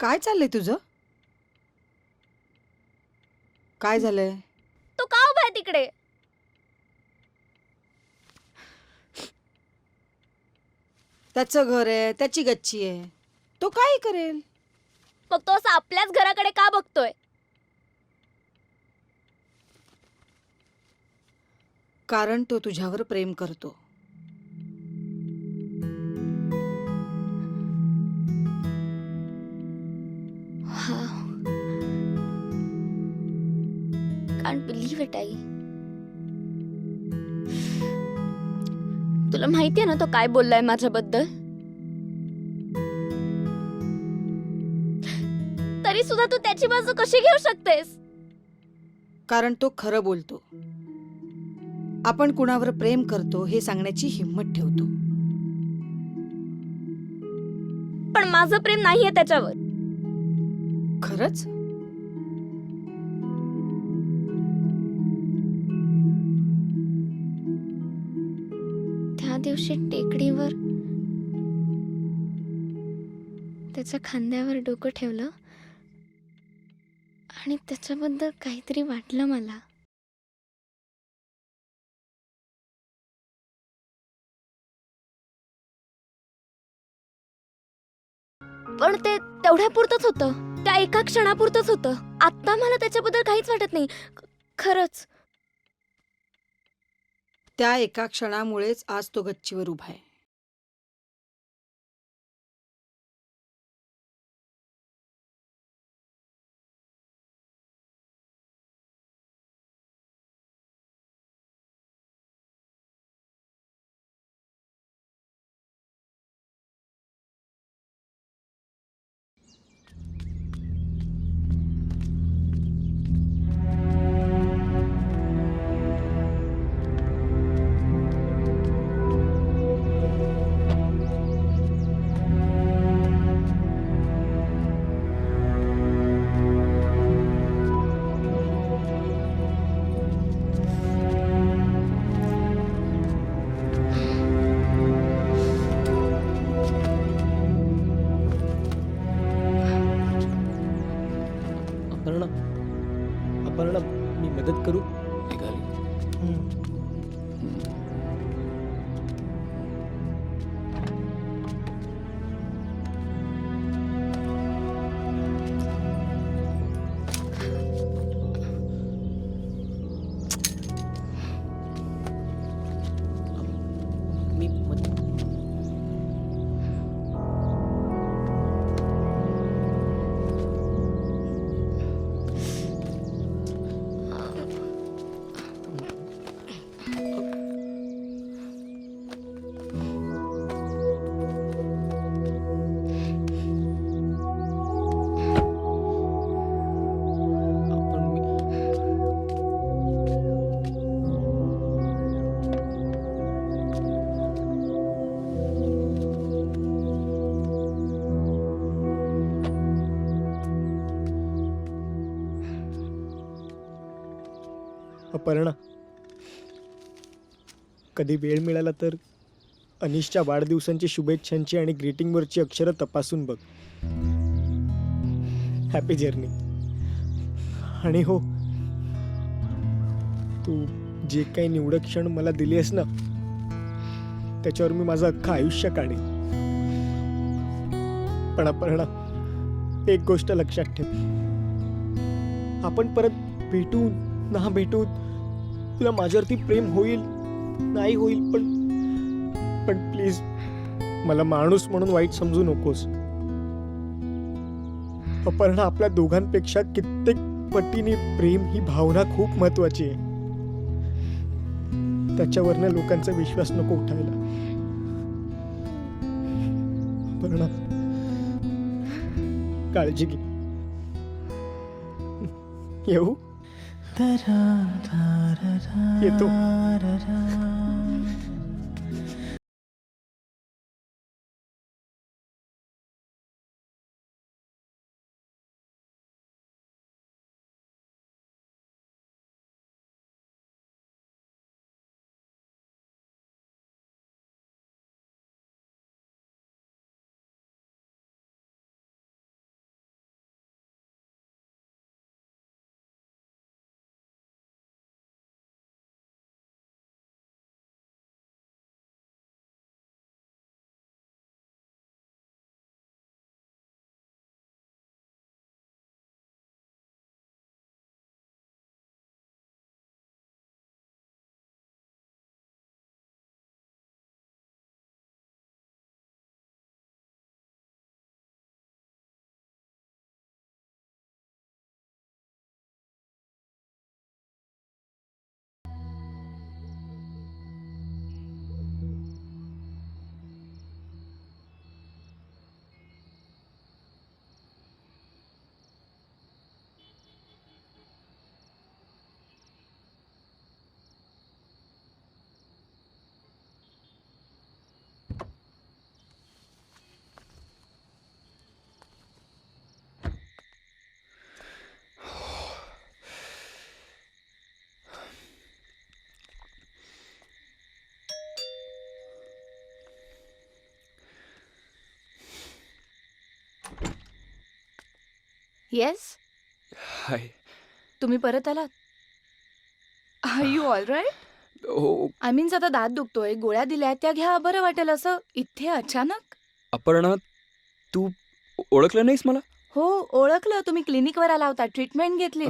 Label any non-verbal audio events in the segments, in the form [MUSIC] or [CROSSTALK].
काय चाललंय तुझं? काय झालंय? तो का उभा आहे तिकडे? त्याचं घर आहे त्याची गच्ची आहे. तो काय करेल? मग तो असं आपल्याच घराकडे का बघतोय? कारण तो तुझ्यावर प्रेम करतो. कांट बिलीव्ह इट आई तुला माहितीये ना तो काय बोललाय माझ्याबद्दल? तरी सुद्धा तू त्याची बाजू कशी घेऊ शकतेस? कारण तो खरं बोलतो. आपण कुणावर प्रेम करतो हे सांगण्याची हिंमत ठेवतो. पण माझं प्रेम नाहीये त्याच्यावर. खरंच? त्या दिवशी टेकडीवर त्याच्या खांद्यावर डोकं ठेवलं आणि त्याच्याबद्दल काहीतरी वाटलं मला. पण ते तेवढ्यापुरतच होतं. त्या एका क्षणापुरतच होतं. आता मला त्याच्याबद्दल काहीच वाटत नाही. खरंच. त्या एका क्षणामुळेच आज तो गच्चीवर उभा आहे. अपर्णा कधी वेळ मिळाला तर अनिशच्या वाढदिवसांची शुभेच्छांची आणि ग्रीटिंगवरची अक्षरं तपासून बघ. हॅपी जर्नी आणि हो तू जे काही निवडक क्षण मला दिली आहेस ना त्याच्यावर मी माझं अख्खं आयुष्य काढेन. पण अपर्णा एक गोष्ट लक्षात ठेव. आपण परत भेटू ना भेटू तुला माझ्यावरती प्रेम होईल? नाही होईल पण पण प्लीज मला माणूस म्हणून वाईट समजू नकोस. अपर्णा आपल्या दोघांपेक्षा कित्येक पटीने प्रेम ही भावना खूप महत्वाची आहे. त्याच्यावरनं लोकांचा विश्वास नको उठायला. अपर्णा काळजी घे. येऊ? येतो येस? हाय. तुम्ही परत आलात? आर यू ऑल राईट हो. आय मीन्स आता दात दुखतोय गोळ्या दिल्या त्या घ्या बरं वाटेल असं. इथे अचानक? अपर्णा तू ओळखलं नाहीस मला? हो ओळखलं. तुम्ही क्लिनिकवर आला होता ट्रीटमेंट घेतली.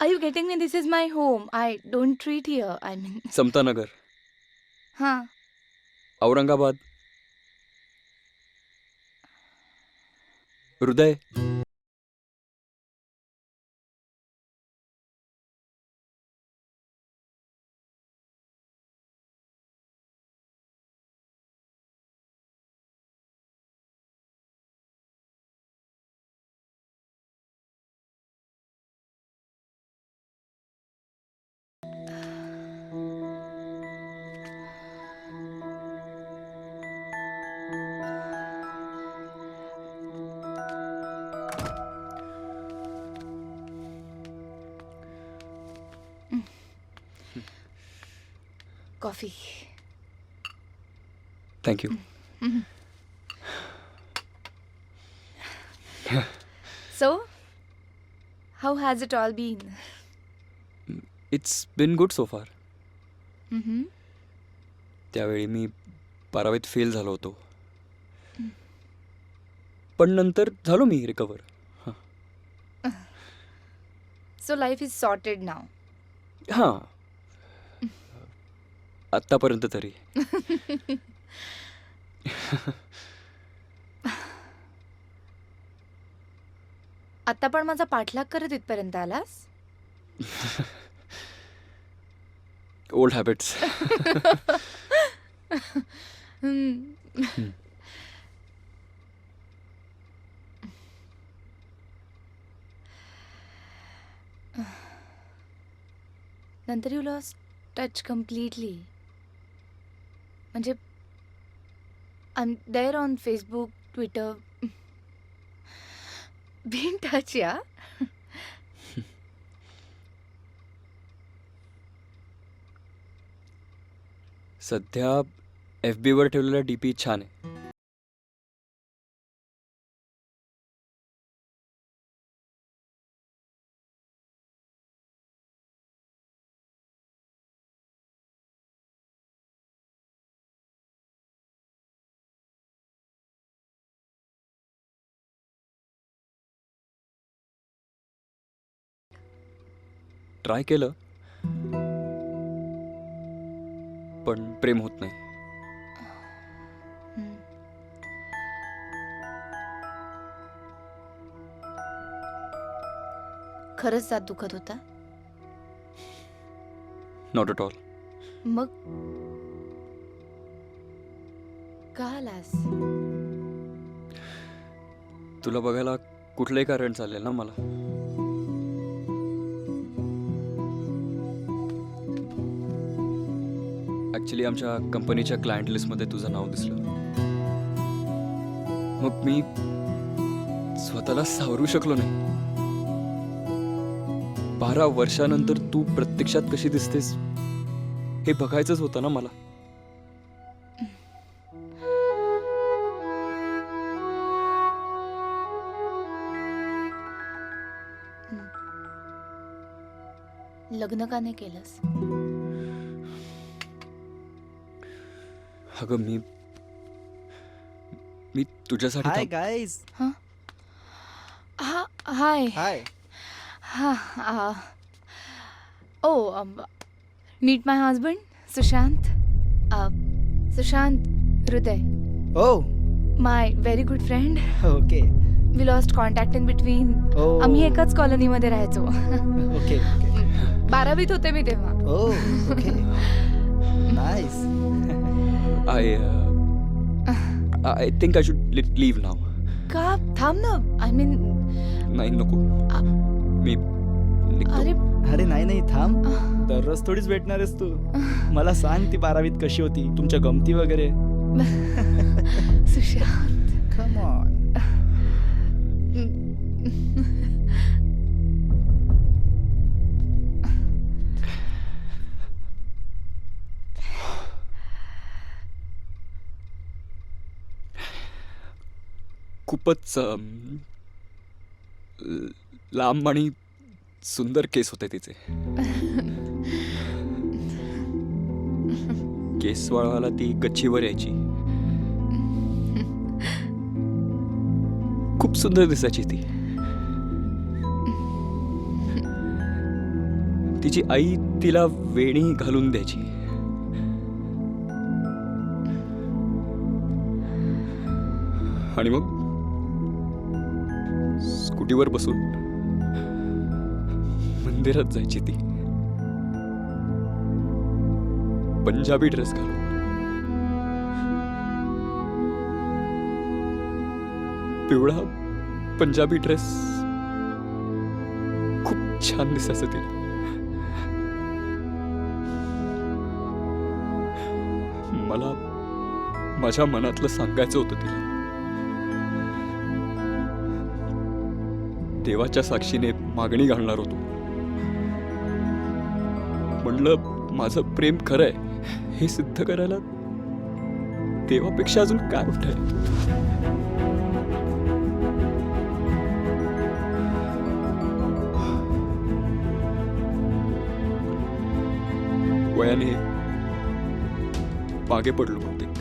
I you getting me this is my home I don't treat here I mean Samatanagar. हां. Aurangabad. Hriday. Coffee. Thank you so how has it all been it's been good so far त्यावेळी मी बारावीत fail झालो होतो. पण नंतर झालो मी recover so life is sorted नाव हां. आत्तापर्यंत तरी आता पण माझा पाठलाग करत इथपर्यंत आलास ओल्ड हॅबिट्स हम्म. नंतर यू लॉस टच कम्प्लिटली म्हणजे I am there on Facebook Twitter be in touch या सध्या एफ बीवर ठेवलेला डी पी छान आहे. ट्राय केलं. पण प्रेम होत नाही. खरंच दात दुखत होता? नॉट अट ऑल मग? का आलास? तुला बघायला कुठलंही कारण चालेल ना मला? ॲक्च्युली आमच्या कंपनीच्या क्लायंट लिस्टमध्ये तुझं नाव दिसलं. मग मी स्वतःला सावरू शकलो नाही. बारा वर्षानंतर तू प्रत्यक्षात कशी दिसतेस हे बघायचंच होतं ना मला. लग्न का नाही केलंस? अगं मी मी तुझ्यासाठी हाय थांब- गाईज हा? हाय हाय हा ओ meet my husband Sushant uh, Sushant Hriday oh my very good friend okay we lost contact in between oh आम्ही एकाच कॉलनीमध्ये राहायचो. ओके ओके बारावीत होते मी तेव्हा. ओ okay nice I I think I should leave नाव का थांब ना आय मीन नाही नको मी निघतो अरे अरे नाही नाही थांब. आह, दररोज थोडीच भेटणार आहेस तू. मला सांग ती बारावीत कशी होती तुमच्या गमती वगैरे. [LAUGHS] सुशांत. खूपच लांब आणि सुंदर केस होते तिचे. केस वाळवायला ती गच्चीवर यायची. खूप सुंदर दिसायची ती. तिची आई तिला वेणी घालून द्यायची. आणि मग स्कूटीवर बसून मंदिरात जायची ती. पंजाबी ड्रेस घालून. पिवळा पंजाबी ड्रेस खूप छान दिसायचं तिला. मला माझ्या मनातलं सांगायचं होतं तिला. देवाच्या साक्षीने मागणी घालणार होतो. म्हणलं माझं प्रेम खरं आहे हे सिद्ध करायला देवापेक्षा अजून काय मोठं आहे? वयाने मागे पडलो होते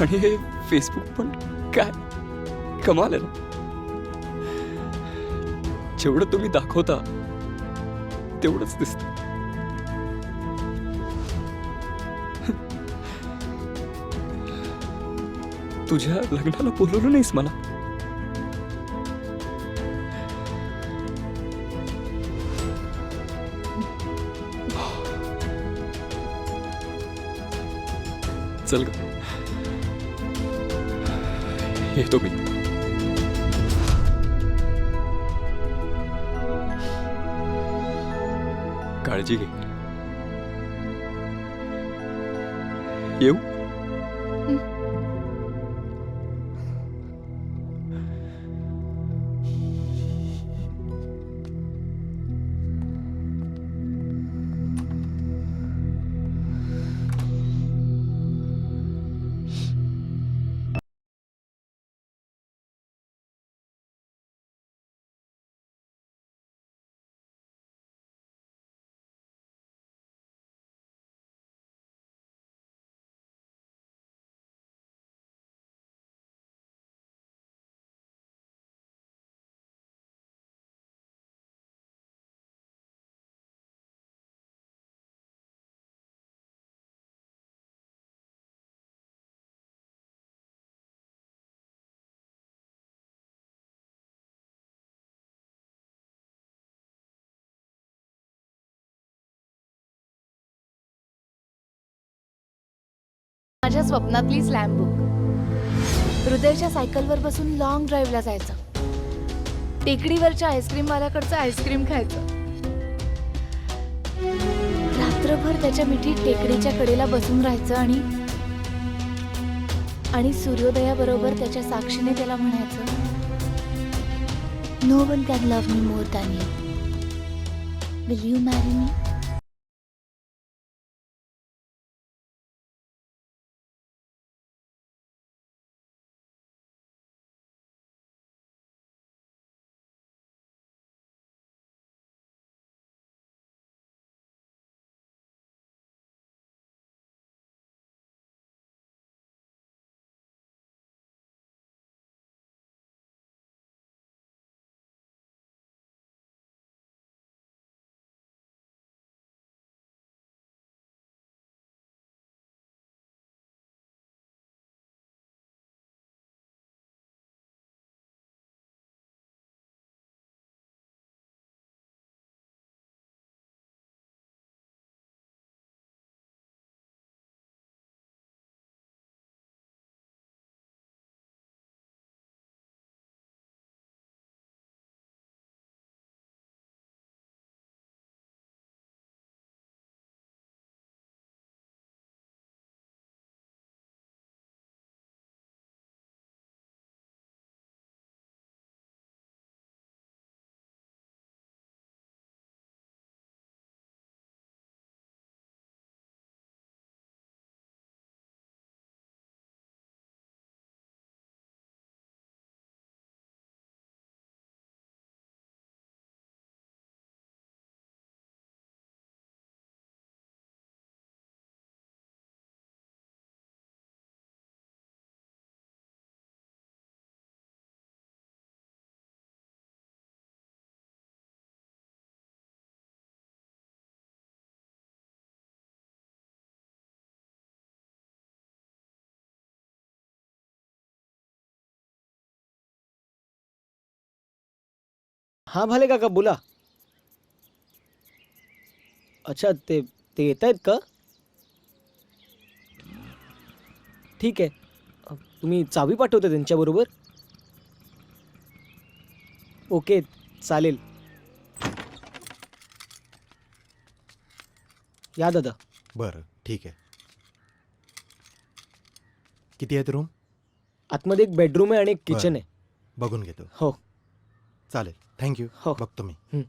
आणि हे फेसबुक पण काय? कमाल आहे ना? जेवढं तुम्ही दाखवता तेवढंच दिसत. तुझ्या लग्नाला बोलवलं नाहीस मला. चल ग. येतो मी काळजी घे येऊ माझ्या स्वप्नातली स्लॅम बुक हृदयच्या सायकलवर बसून लॉंग ड्राईव्हला जायचं. टेकडीवरच्या आईस्क्रीमवाल्याकडचं आईस्क्रीम खायचं. रात्रभर त्याच्या मिठी टेकडीच्या कडेला बसून राहायचं आणि आणि सूर्योदयाबरोबर त्याच्या साक्षीने त्याला म्हणायचं no one can love me more than you will you marry me हा भाले काका बोला. अच्छा ते ते येत आहेत का? ठीक आहे. तुम्ही चावी पाठवता त्यांच्याबरोबर? ओके चालेल. या दादा. बरं ठीक आहे. किती आहेत रूम? आतमध्ये एक बेडरूम आहे आणि एक किचन आहे. बघून घेतो. हो. चालेल. थँक्यू हो. बघतो मी हं.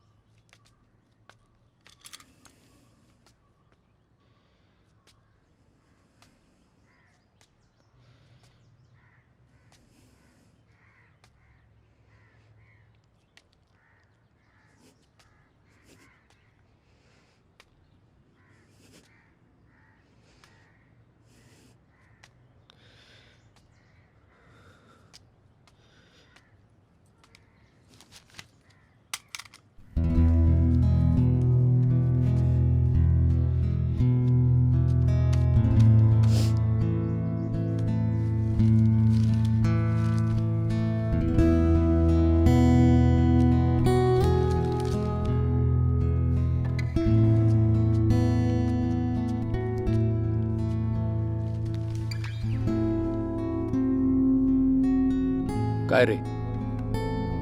काय रे?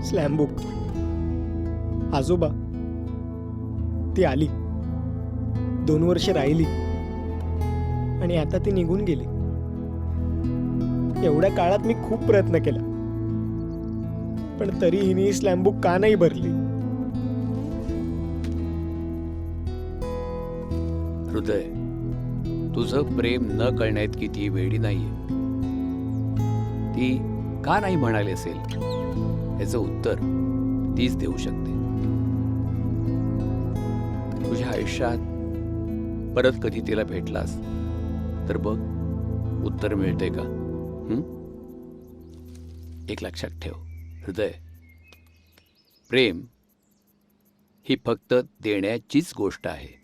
स्लॅम बुक आजोबा. ती आली. दोन वर्ष राहिली. आणि आता ती निघून गेली. एवढ्या काळात मी खूप प्रयत्न केला. पण तरी हिने स्लॅम बुक का नाही भरली? हृदय तुझं प्रेम न कळण्यात किती वेडी नाहीये. ती का नाही म्हणाले असेल? याचं उत्तर तीच देऊ शकते. तुझ्या आयुष्यात परत कधी तिला भेटलास? तर बघ उत्तर मिळते का? एक लक्षात ठेव हृदय. प्रेम ही फक्त देण्याचीच गोष्ट आहे.